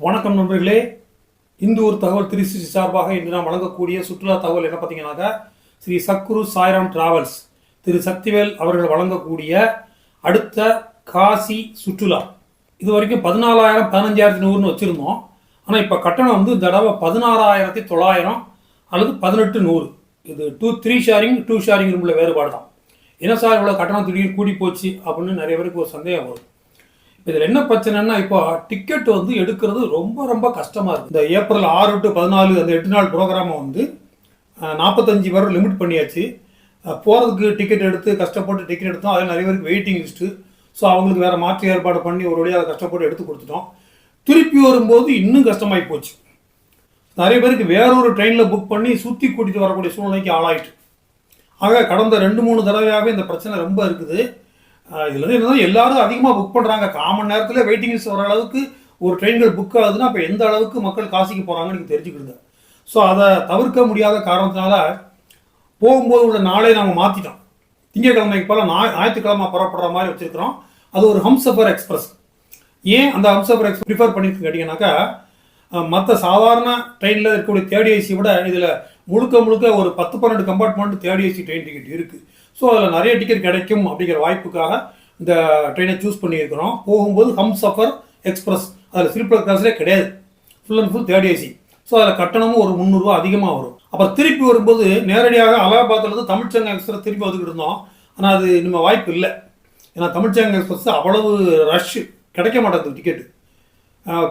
வணக்கம் நண்பர்களே. இந்து ஒரு தகவல் திருச்சி சார்பாக இன்று நாம் வழங்கக்கூடிய சுற்றுலா தகவல் என்ன பார்த்தீங்கன்னாக்கா ஸ்ரீ சக்குரு சாய்ராம் டிராவல்ஸ் திரு சக்திவேல் அவர்கள் வழங்கக்கூடிய அடுத்த காசி சுற்றுலா. இது வரைக்கும் பதினாலாயிரம் பதினஞ்சாயிரத்தி நூறுன்னு வச்சுருந்தோம். ஆனால் இப்போ கட்டணம் வந்து இந்த தடவை பதினாறாயிரத்தி தொள்ளாயிரம் அல்லது பதினெட்டு நூறு. இது two three sharing two sharing உள்ள வேறுபாடு தான் என்ன சார் இவ்வளோ கட்டணம் திடீர்னு கூடி போச்சு அப்படின்னு நிறைய பேருக்கு ஒரு சந்தேகம் வரும். இதில் என்ன பிரச்சனைன்னா இப்போ டிக்கெட் வந்து எடுக்கிறது ரொம்ப ரொம்ப கஷ்டமாக இருக்குது இந்த ஏப்ரல் ஆறு டு பதினாலு அந்த எட்டு நாள் ப்ரோக்ராமை வந்து நாற்பத்தஞ்சு பேர் லிமிட் பண்ணியாச்சு. போகிறதுக்கு டிக்கெட் எடுத்து கஷ்டப்பட்டு டிக்கெட் எடுத்தோம். அதில் நிறைய பேருக்கு வெயிட்டிங் லிஸ்ட்டு ஸோ அவங்களுக்கு வேறு மாற்று ஏற்பாடு பண்ணி ஒரு வழியாக அதை கஷ்டப்பட்டு எடுத்து கொடுத்துட்டோம். திருப்பி வரும்போது இன்னும் கஷ்டமாகி போச்சு. நிறைய பேருக்கு வேறொரு ட்ரெயினில் புக் பண்ணி சுற்றி கூட்டிகிட்டு வரக்கூடிய சூழ்நிலைக்கு ஆளாயிட்டு. ஆக கடந்த ரெண்டு மூணு தடவையாகவே இந்த பிரச்சனை ரொம்ப இருக்குது. இதில் வந்து என்னன்னா எல்லாரும் அதிகமாக புக் பண்ணுறாங்க காமன் நேரத்தில் வெயிட்டிங் லிஸ்ட் வர அளவுக்கு ஒரு ட்ரெயின்கள் புக் ஆகுதுன்னா அப்போ எந்த அளவுக்கு மக்கள் காசிக்கு போகிறாங்கன்னு எனக்கு தெரிஞ்சுக்கிடுங்க. ஸோ அதை தவிர்க்க முடியாத காரணத்தினால போகும்போது உள்ள நாளே நாங்கள் மாற்றிட்டோம் திங்கட்கிழமைக்கு போல ஞாய் ஞாயிற்றுக்கிழமை புறப்படுற மாதிரி வச்சுருக்கிறோம். அது ஒரு ஹம்சஃபர் எக்ஸ்பிரஸ் ஏன் அந்த ஹம்சஃபர் எக்ஸ்பிரஸ் ப்ரிஃபர் பண்ணியிருக்கு கேட்டிங்கனாக்கா மற்ற சாதாரண ட்ரெயினில் இருக்கக்கூடிய தேர்ட் ஏசி விட இதில் முழுக்க முழுக்க ஒரு பத்து பன்னெண்டு compartment third AC train ticket இருக்குது ஸோ அதில் நிறைய டிக்கெட் கிடைக்கும் அப்படிங்கிற வாய்ப்புக்காக இந்த ட்ரெயினை சூஸ் பண்ணியிருக்கிறோம். போகும்போது ஹம் சஃபர் எக்ஸ்பிரஸ். அதில் ஸ்லீப்பர் கிளாஸ்லேயே கிடையாது. Full and full third AC so அதில் கட்டணமும் ஒரு முந்நூறுரூவா அதிகமாக வரும். அப்போ திருப்பி வரும்போது நேரடியாக அலகாபாத்லேருந்து தமிழ்ச்சங்க எக்ஸ்பிரஸ் திருப்பி வந்துக்கிட்டு இருந்தோம். ஆனால் அது நம்ம வாய்ப்பு இல்லை. ஏன்னா தமிழ்ச்சங்க எக்ஸ்பிரஸ் அவ்வளவு ரஷ்ஷு கிடைக்க மாட்டேங்குது டிக்கெட்டு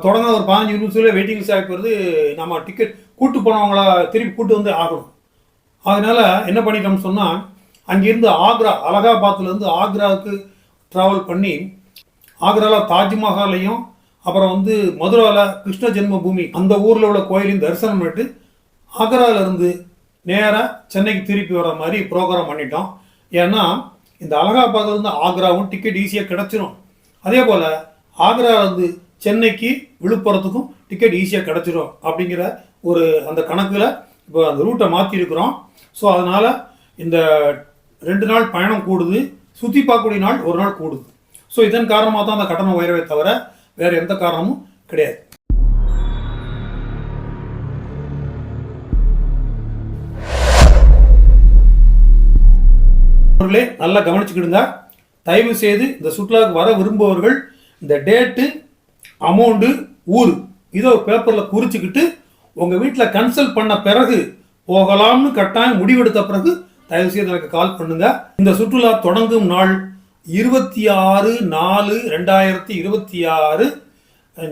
தொடங்க ஒரு பதினஞ்சு நிமிஷத்துல வெயிட்டிங் லிஸ்ட் ஆகிப்போகிறது நம்ம டிக்கெட் கூட்டு போனவங்கள திருப்பி கூட்டு வந்து ஆகணும். அதனால் என்ன பண்ணிட்டோம்னு சொன்னால் அங்கேருந்து ஆக்ரா அலகாபாத்லேருந்து ஆக்ராவுக்கு ட்ராவல் பண்ணி ஆக்ராவில் தாஜ்மஹாலையும் அப்புறம் வந்து மதுராவில் கிருஷ்ண ஜென்ம பூமி அந்த ஊரில் உள்ள கோயிலையும் தரிசனம் பண்ணிட்டு ஆக்ரால இருந்து நேராக சென்னைக்கு திருப்பி வர மாதிரி ப்ரோக்ராம் பண்ணிட்டோம். ஏன்னா இந்த அலகாபாத்லேருந்து ஆக்ராவும் டிக்கெட் ஈஸியாக கிடச்சிரும். அதே போல் ஆக்ராவிலேருந்து சென்னைக்கு விழுப்புரத்துக்கும் டிக்கெட் ஈஸியாக கிடச்சிரும் அப்படிங்கிற ஒரு அந்த கணக்கில் இப்போ அந்த ரூட்டை மாற்றிருக்கிறோம் ஸோ அதனால் இந்த ரெண்டு நாள் பயணம் கூடுது சுற்றி பார்க்கக்கூடிய நாள் ஒரு நாள் கூடுது. ஸோ இதன் காரணமாக தான் அந்த கட்டணம் உயரவே தவிர வேறு எந்த காரணமும் கிடையாது. நண்பர்களே நல்லா கவனிச்சுக்கிடுங்க. தயவு செய்து இந்த சுற்றுலாவுக்கு வர விரும்புபவர்கள் இந்த டேட்டு அமௌண்ட்டு ஊர் இதை ஒரு பேப்பரில் குறிச்சுக்கிட்டு உங்கள் வீட்டில் கன்சல்ட் பண்ண பிறகு போகலாம்னு கட்டாயம் முடிவெடுத்த பிறகு தயவு செய்து எனக்கு கால் பண்ணுங்க. இந்த சுற்றுலா தொடங்கும் நாள் இருபத்தி ஆறு நாலு ரெண்டாயிரத்தி இருபத்தி ஆறு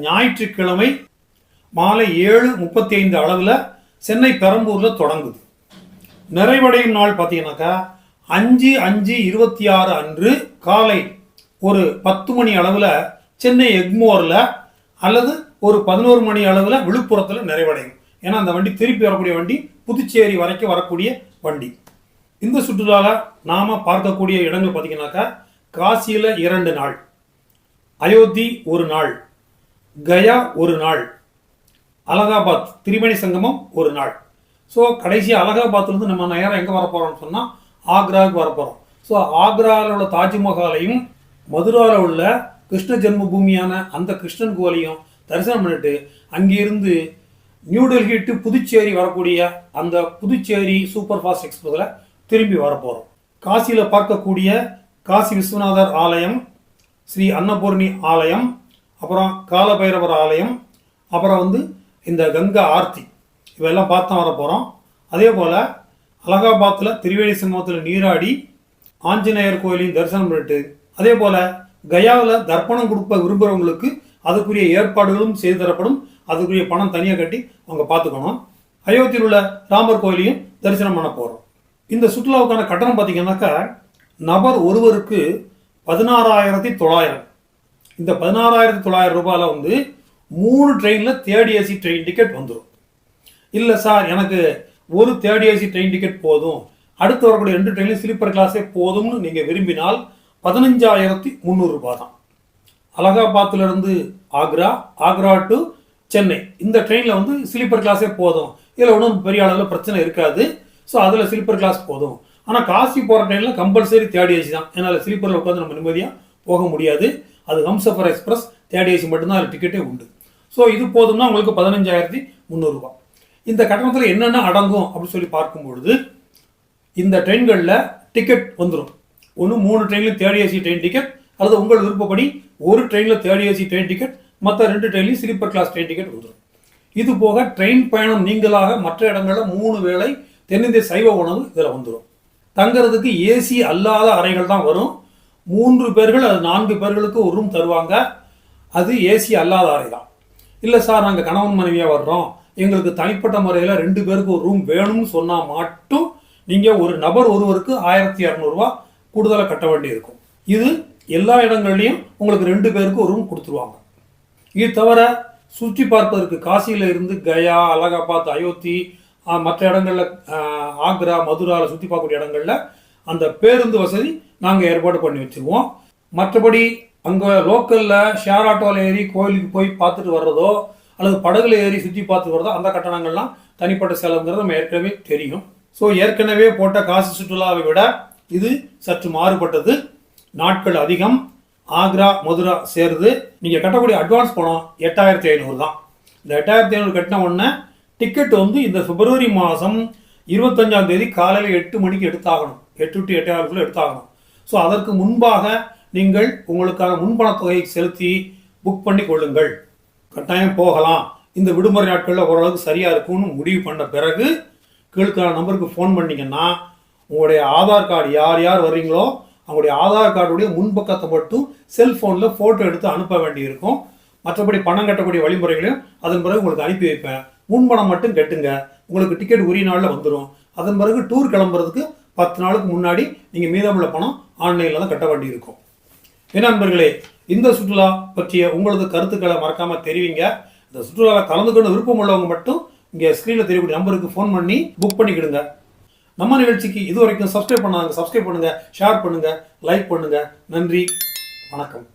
ஞாயிற்றுக்கிழமை மாலை ஏழு முப்பத்தி ஐந்து அளவில் சென்னை பெரம்பூரில் தொடங்குது. நிறைவடையும் நாள் பார்த்தீங்கன்னாக்கா அஞ்சு அஞ்சு இருபத்தி ஆறு அன்று காலை ஒரு பத்து மணி அளவில் சென்னை எக்மோரில் அல்லது ஒரு பதினோரு மணி அளவில் விழுப்புரத்தில் நிறைவடையும். ஏன்னா அந்த வண்டி திருப்பி வரக்கூடிய வண்டி புதுச்சேரி வரைக்கும் வரக்கூடிய வண்டி. இந்த சுற்றுலாவில் நாம் பார்க்கக்கூடிய இடங்கள் பார்த்தீங்கன்னாக்கா காசியில் இரண்டு நாள் அயோத்தி ஒரு நாள் கயா ஒரு நாள் அலகாபாத் திரிமணி சங்கமம் ஒரு நாள். ஸோ கடைசி அலகாபாத்லேருந்து நம்ம நேரம் எங்கே வர போகிறோம்னு சொன்னால் ஆக்ராவுக்கு வர போகிறோம் ஸோ ஆக்ராவில் உள்ள தாஜ்மஹாலையும் மதுராவில் உள்ள கிருஷ்ண ஜென்மபூமியான அந்த கிருஷ்ணன் கோவிலையும் தரிசனம் பண்ணிட்டு அங்கிருந்து நியூடெல்லி டு புதுச்சேரி வரக்கூடிய அந்த புதுச்சேரி சூப்பர் ஃபாஸ்ட் எக்ஸ்பிரஸில் திரும்பி வரப்போகிறோம் காசியில் பார்க்கக்கூடிய காசி விஸ்வநாதர் ஆலயம் ஸ்ரீ அன்னபூர்ணி ஆலயம் அப்புறம் காலபைரவர் ஆலயம் அப்புறம் வந்து இந்த கங்கா ஆர்த்தி இவையெல்லாம் பார்த்து வர போகிறோம் அதே போல் அலகாபாத்தில் திரிவேணி சங்கமத்தில் நீராடி ஆஞ்சநேயர் கோயிலையும் தரிசனம் பண்ணிட்டு அதே போல் கயாவில் தர்ப்பணம் கொடுப்ப விரும்புகிறவங்களுக்கு அதுக்குரிய ஏற்பாடுகளும் செய்து தரப்படும். அதுக்குரிய பணம் தனியாக கட்டி அவங்க பார்த்துக்கணும். அயோத்தியில் உள்ள ராமர் கோயிலையும் தரிசனம் பண்ண போகிறோம் இந்த சுற்றுலாவுக்கான கட்டணம் பார்த்தீங்கன்னாக்கா நபர் ஒருவருக்கு பதினாறாயிரத்தி தொள்ளாயிரம். இந்த பதினாறாயிரத்தி தொள்ளாயிரம் ரூபாயில் வந்து மூணு ட்ரெயினில் தேர்ட் ஏசி ட்ரெயின் டிக்கெட் வந்துடும் இல்லை சார் எனக்கு ஒரு தேர்ட் ஏசி ட்ரெயின் டிக்கெட் போதும். அடுத்து வரக்கூடிய ரெண்டு ட்ரெயின்லையும் ஸ்லீப்பர் கிளாஸே போதும்னு நீங்கள் விரும்பினால் பதினஞ்சாயிரத்தி முந்நூறுரூபா தான் அலகாபாத்திலிருந்து ஆக்ரா ஆக்ரா டு சென்னை. இந்த ட்ரெயினில் வந்து ஸ்லீப்பர் கிளாஸே போதும். இதில் ஒன்றும் பெரிய அளவில் பிரச்சனை இருக்காது. ஸோ அதில் ஸ்லீப்பர் கிளாஸ் போதும். ஆனால் காசி போகிற ட்ரெயினில் கம்பல்சரி தேர்ட் ஏசி தான். ஏன்னா ஸ்லீப்பரில் உட்காந்து நம்ம நிம்மதியாக போக முடியாது. அது ஹம்சஃபர் எக்ஸ்பிரஸ் தேர்ட் ஏசி மட்டும்தான் அதில் டிக்கெட்டே உண்டு. ஸோ இது போதும்னா உங்களுக்கு பதினஞ்சாயிரத்தி முந்நூறுரூவா இந்த கட்டணத்தில் என்னென்ன அடங்கும் அப்படின்னு சொல்லி பார்க்கும்பொழுது இந்த ட்ரெயின்களில் டிக்கெட் வந்துடும் ஒன்று மூணு ட்ரெயினில் தேர்ட் ஏசி ட்ரெயின் டிக்கெட் அல்லது உங்கள் விருப்பப்படி ஒரு ட்ரெயினில் தேர்ட் ஏசி ட்ரெயின் டிக்கெட் மற்ற ரெண்டு ட்ரெயின்லையும் ஸ்லீப்பர் கிளாஸ் ட்ரெயின் டிக்கெட் வந்துடும் இது போக ட்ரெயின் பயணம் நீங்களாக மற்ற இடங்களில் மூணு வேளை தென்னிந்திய சைவ உணவு இதில் வந்துடும் தங்குறதுக்கு ஏசி அல்லாத அறைகள் தான் வரும். மூன்று பேர்கள் அது நான்கு பேர்களுக்கு ஒரு ரூம் தருவாங்க. அது ஏசி அல்லாத அறை தான். இல்லை சார் நாங்கள் கணவன் மனைவியாக வர்றோம். எங்களுக்கு தனிப்பட்ட முறையில் ரெண்டு பேருக்கு ஒரு ரூம் வேணும்னு சொன்னால் மட்டும் நீங்கள் ஒரு நபர் ஒருவருக்கு ஆயிரத்தி இரநூறுவா கூடுதலாக கட்ட வேண்டியிருக்கும். இது எல்லா இடங்கள்லையும் உங்களுக்கு ரெண்டு பேருக்கு ஒரு ரூம் கொடுத்துருவாங்க. இது தவிர சுற்றி பார்ப்பதற்கு காசியில் இருந்து கயா அலகாபாத் அயோத்தி மற்ற இடங்களில் ஆக்ரா மதுராவில் சுற்றி பார்க்கக்கூடிய இடங்களில் அந்த பேருந்து வசதி நாங்கள் ஏற்பாடு பண்ணி வச்சுருவோம். மற்றபடி அங்கே லோக்கலில் ஷேர் ஆட்டோவில் ஏறி கோயிலுக்கு போய் பார்த்துட்டு வர்றதோ அல்லது படகுல ஏறி சுற்றி பார்த்து வர்றதோ அந்த கட்டணங்கள்லாம் தனிப்பட்ட செலவுங்கிறது நம்ம ஏற்கனவே தெரியும். ஸோ ஏற்கனவே போட்ட காசு சுற்றுலாவை விட இது சற்று மாறுபட்டது. நாட்கள் அதிகம். ஆக்ரா மதுரா சேருது. நீங்கள் கட்டக்கூடிய அட்வான்ஸ் பணம் எட்டாயிரத்தி ஐநூறு தான். இந்த எட்டாயிரத்தி ஐநூறு கட்டின உடனே டிக்கெட் வந்து இந்த பிப்ரவரி மாதம் இருபத்தஞ்சாம் தேதி காலையில் எட்டு மணிக்கு எடுத்தாகணும். எட்டு டு எட்டாயிரத்துக்குள்ள எடுத்தாகணும். ஸோ அதற்கு முன்பாக நீங்கள் உங்களுக்கான முன்பணத் தொகையை செலுத்தி புக் பண்ணி கொள்ளுங்கள். கட்டாயம் போகலாம். இந்த விடுமுறை நாட்களில் ஓரளவுக்கு சரியாக இருக்கும்னு முடிவு பண்ண பிறகு கீழ்கான நம்பருக்கு ஃபோன் பண்ணிங்கன்னா உங்களுடைய ஆதார் கார்டு யார் யார் வர்றீங்களோ அவங்களுடைய ஆதார் கார்டுடைய முன்பக்கத்தை மட்டும் செல்ஃபோனில் ஃபோட்டோ எடுத்து அனுப்ப வேண்டியிருக்கும். மற்றபடி பணம் கட்டக்கூடிய வழிமுறைகளையும் அதன் பிறகு உங்களுக்கு அனுப்பி வைப்பேன். முன்பணம் மட்டும் கட்டுங்க. உங்களுக்கு டிக்கெட் உரிய நாளில் வந்துடும் அதன் பிறகு டூர் கிளம்புறதுக்கு பத்து நாளுக்கு முன்னாடி நீங்கள் மீதமுள்ள பணம் ஆன்லைனில் தான் கட்ட வேண்டியிருக்கும் என்ன நண்பர்களே இந்த சுற்றுலா பற்றிய உங்களது கருத்துக்களை மறக்காமல் தெரிவிங்க. இந்த சுற்றுலாவில் கலந்துக்கணும் விருப்பம் உள்ளவங்க மட்டும் இங்கே ஸ்க்ரீனில் தெரியக்கூடிய நம்பருக்கு ஃபோன் பண்ணி புக் பண்ணிக்கிடுங்க. நம்ம நிகழ்ச்சிக்கு இது வரைக்கும் சப்ஸ்கிரைப் பண்ணாங்க சப்ஸ்கிரைப் பண்ணுங்கள் ஷேர் பண்ணுங்கள் லைக் பண்ணுங்கள் நன்றி வணக்கம்.